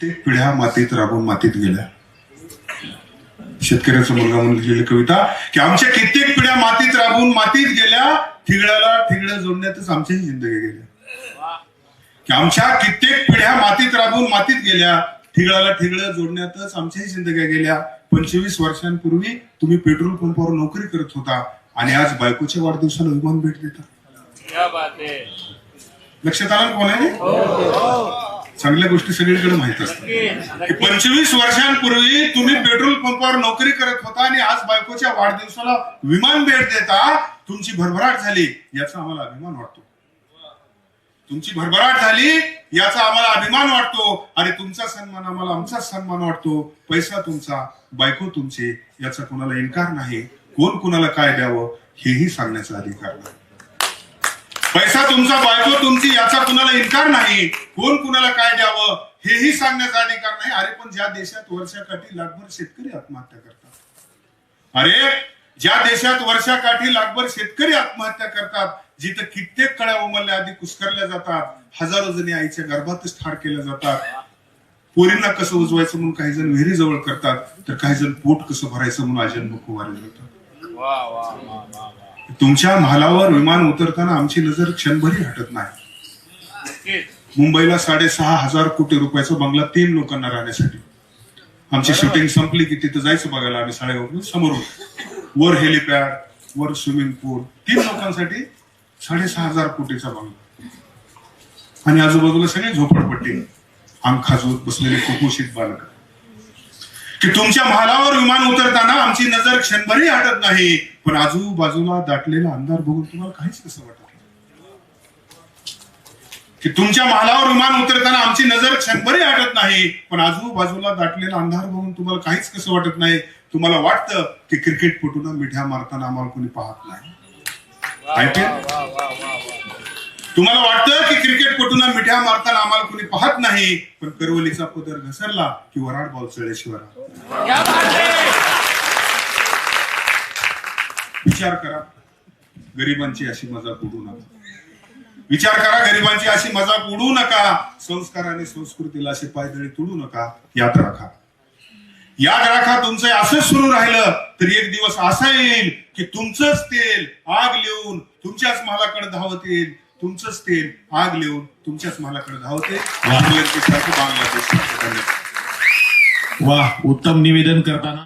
ते पिढ्या मातीत राबून मातीत गेल्या. शेतकऱ्याचा मुलगा म्हणून लिहिलेली कविता की आमच्या कित्येक पिढ्या मातीत राबून मातीत गेल्या ठिगळ्याला ठिगळ्या जोडण्यातच आमच्याही जिंदगी गेल्या की आमच्या कित्येक पिढ्या मातीत राबून मातीत गेल्या ठिगळाला ठिगळं जोडण्यातच आमच्याही जिंदग्या गेल्या. पंचवीस वर्षांपूर्वी तुम्ही पेट्रोल पंपावर नोकरी करत होता आणि आज बायकोच्या वाढदिवसाला विमान भेट देता. है लक्षात आलं कोण आहे चांगल्या गोष्टी सगळीकडे माहीत असतात. की पंचवीस वर्षांपूर्वी तुम्ही पेट्रोल पंपावर नोकरी करत होता आणि आज बायकोच्या वाढदिवसाला विमान भेट देता तुमची भरभराट झाली याचा आम्हाला अभिमान वाटतो. तुमची भरभराट झाली याचा आम्हाला अभिमान वाटतो. आणि तुमचा सन्मान आम्हाला आमचा सन्मान वाटतो. पैसा तुमचा बायको तुमचे याचा कोणाला इन्कार नाही. कोण कुणाला काय द्यावं हेही सांगण्याचा अधिकार नाही. पैसा तुमचा बायको तुमची याचा कुणाला इन्कार नाही. कोण कुणाला काय द्यावं हेही सांगण्याचा अधिकार नाही. अरे पण ज्या देशात वर्षाकाठी लाखभर शेतकरी आत्महत्या करतात. अरे ज्या देशात वर्षाकाठी लाखभर शेतकरी आत्महत्या करतात जिथं कित्येक कळ्या उमलल्या आधी कुस्करल्या जातात हजारो जणी आईच्या गर्भातच ठार केल्या जातात. पोरींना कसं उजवायचं म्हणून काही जण विहिरी जवळ करतात तर काही जण पोट कसं भरायचं म्हणून अजन्म कुवारले जातात वा वा वा वा. तुमच्या महालावर विमान उतरताना आमची नजर क्षणभरी हटत नाही. मुंबईला साडेसहा हजार कोटी रुपयाचा बंगला तीन लोकांना राहण्यासाठी. आमची शूटिंग संपली की तिथं जायचं बघायला आम्ही साडेगाव समोरून. वर हेलिपॅड वर स्विमिंग पूल तीन लोकांसाठी साडेसहा हजार कोटीचा बंगला. आणि आजूबाजूला सगळी झोपडपट्टी. अंग खाजवत बसलेले कुपोषित बालक. की तुमच्या महालावर विमान उतरताना आमची नजर क्षणभरी हटत नाही. पण आजूबाजूला दाटलेला अंधार बघून तुम्हाला काहीच कसं वाटत. की तुमच्या महालावर विमान उतरताना आमची नजर क्षणभरी हटत नाही. पण आजूबाजूला दाटलेला अंधार बघून तुम्हाला काहीच कसं वाटत नाही. तुम्हाला वाटतं की क्रिकेटपटूंना मिठ्या मारताना आम्हाला कोणी पाहत नाही. तुम्हाला वाटतं की क्रिकेटपटूंना मिठ्या मारताना आम्हाला कोणी पाहत नाही. पण करवलीचा पदर घसरला की वराड बॉल चळल्याशिवाय विचार करा. गरिबांची अशी मजाक उडू नका. विचार करा गरिबांची अशी मजाक उडू नका. संस्कार आणि संस्कृतीला असे पायदळी तुडू नका. याद राखा. याद राखा तुमचं असंच सुरू राहिलं तर एक दिवस असा येईल की तुमचंच तेल आग लिहून तुमच्याच महालाकडे धावत येईल. तुमचंच तेल आग लिहून तुमच्याच महालाकडे धावत. बांगलादेश वा उत्तम निवेदन करताना.